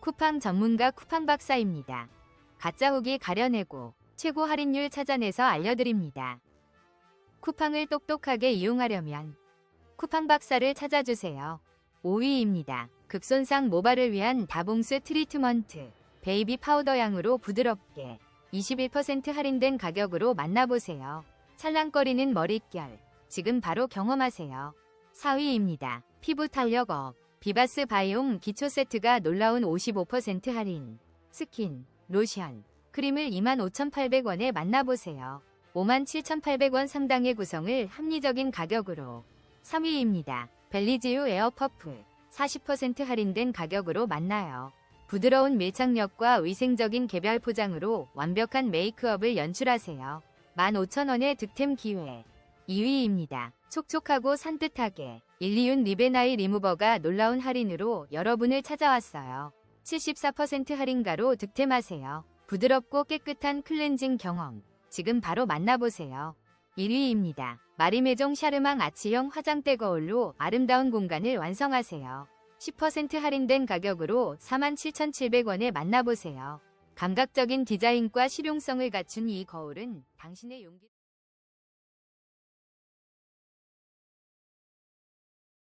쿠팡 전문가 쿠팡 박사입니다. 가짜 후기 가려내고 최고 할인율 찾아내서 알려드립니다. 쿠팡을 똑똑하게 이용하려면 쿠팡 박사를 찾아주세요. 5위입니다. 극손상 모발을 위한 다봉스 트리트먼트 베이비 파우더 향으로 부드럽게 21% 할인된 가격으로 만나보세요. 찰랑거리는 머릿결 지금 바로 경험하세요. 4위입니다. 피부 탄력 업 비바스 바이옴 기초 세트가 놀라운 55% 할인 스킨, 로션, 크림을 25,800원에 만나보세요. 57,800원 상당의 구성을 합리적인 가격으로 3위입니다. 벨리지유 에어퍼프 40% 할인된 가격으로 만나요. 부드러운 밀착력과 위생적인 개별 포장으로 완벽한 메이크업을 연출하세요. 15,000원의 득템 기회 2위입니다. 촉촉하고 산뜻하게 일리윤 리베나이 리무버가 놀라운 할인으로 여러분을 찾아왔어요. 74% 할인가로 득템하세요. 부드럽고 깨끗한 클렌징 경험. 지금 바로 만나보세요. 1위입니다. 마리메종 샤르망 아치형 화장대 거울로 아름다운 공간을 완성하세요. 10% 할인된 가격으로 47,700원에 만나보세요. 감각적인 디자인과 실용성을 갖춘 이 거울은 당신의 용기